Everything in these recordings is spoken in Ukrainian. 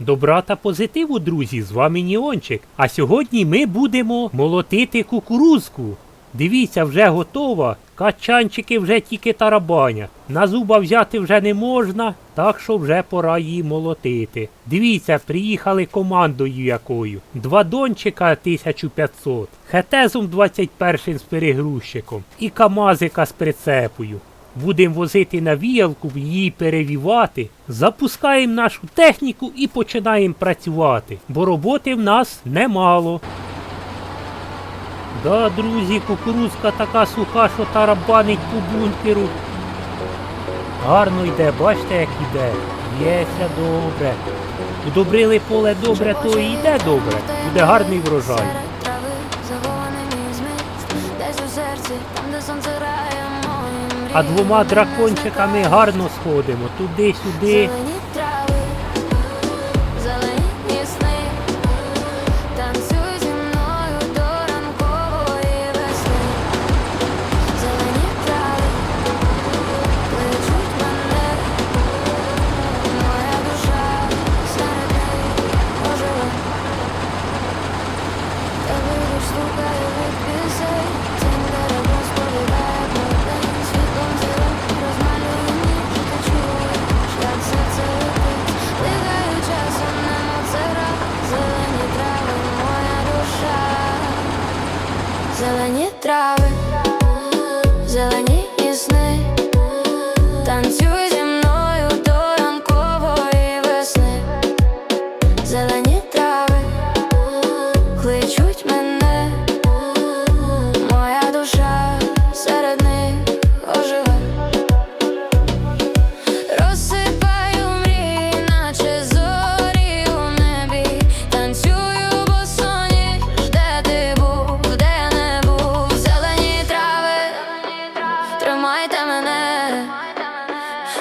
Добра та позитиву, друзі, з вами Ніончик. А сьогодні ми будемо молотити кукурузку. Дивіться, вже готова. Качанчики вже тільки тарабаня. На зуба взяти вже не можна, так що вже пора її молотити. Дивіться, приїхали командою якою. Два дончика 1500, хетезом 21 з перегрузчиком і камазика з прицепою. Будемо возити на віялку, її перевівати, запускаємо нашу техніку і починаємо працювати, бо роботи в нас немало. Да, друзі, кукурузка така суха, що тарабанить по бункеру. Гарно йде, бачите, як іде. Єся добре. Удобрили поле добре, то і йде добре. Буде гарний врожай. Десь у. А двома дракончиками гарно сходимо. Туди-сюди. Зелені трави,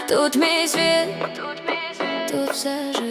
Тут мій світ, тут все живе.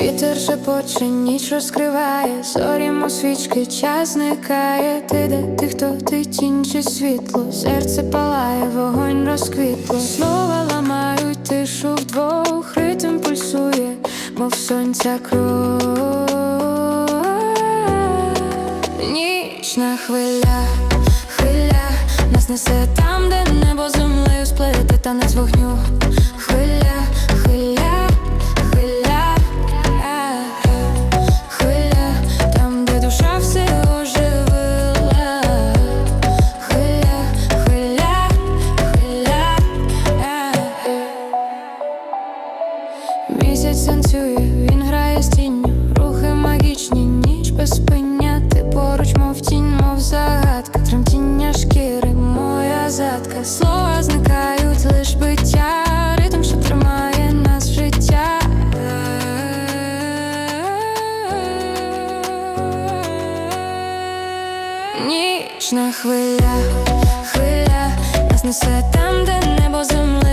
Вітер шепоче, ніч розкриває, зорімо свічки, час зникає. Ти де ти, хто ти тінь чи світло, серце палає, вогонь розквітло. Слова ламають тишу вдвох, ритм пульсує, мов сонця кров. Нічна хвиля, хвиля, нас несе там, де небо землею сплете, танець вогню. Магічні, ніч без спиня, ти поруч, мов тінь, мов загадка, тремтіння шкіри, моя задка, слова зникають, лиш биття, ритм, що тримає нас життя. Нічна хвиля, хвиля, нас несе там, де небо землею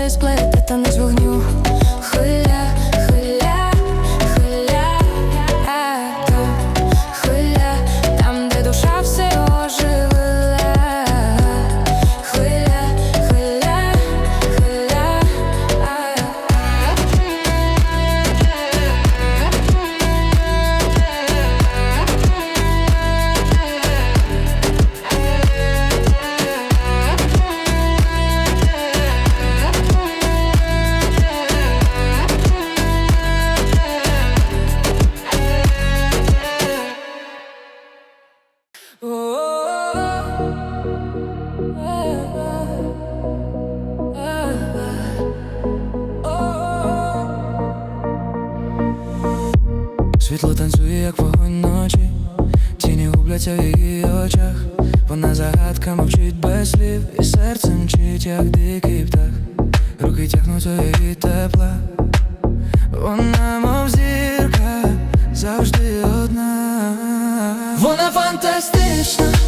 Світло танцює, як вогонь ночі, тіні губляться в її очах, вона загадка мовчить без слів, і серце мчить, як дикий птах, руки тягнуть у її тепла, вона мов зірка завжди одна, вона фантастична.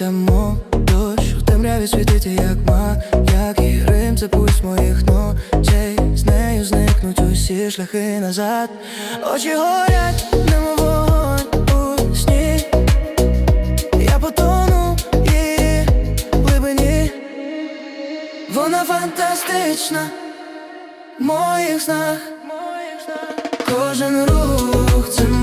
Розвивається, мов дощ В темряві світить як мак, як і грим, це пульс моїх ночей. З нею зникнуть усі шляхи назад. Очі горять, немов вогонь у сні. Я потону її глибині. Вона фантастична в моїх снах. Кожен рух це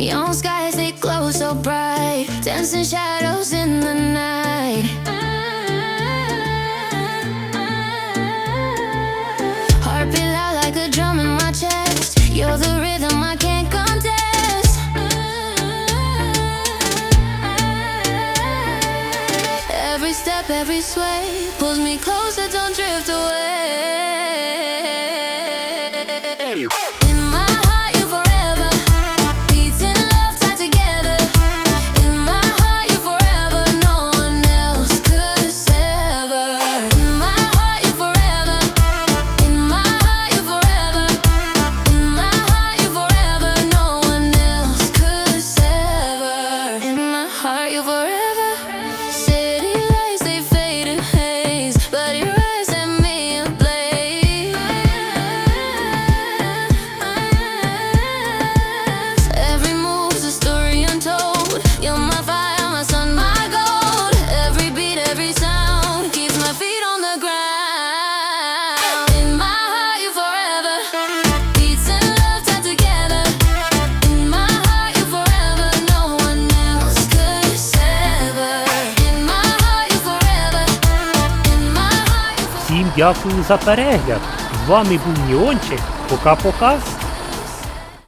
Neon skies, they glow so bright. Dancing shadows in the night. Heart beat loud like a drum in my chest. You're the rhythm I can't contest. Every step, every sway pulls me closer, don't drift away. Дякую за перегляд. З вами був Ніончик. Пока-пока.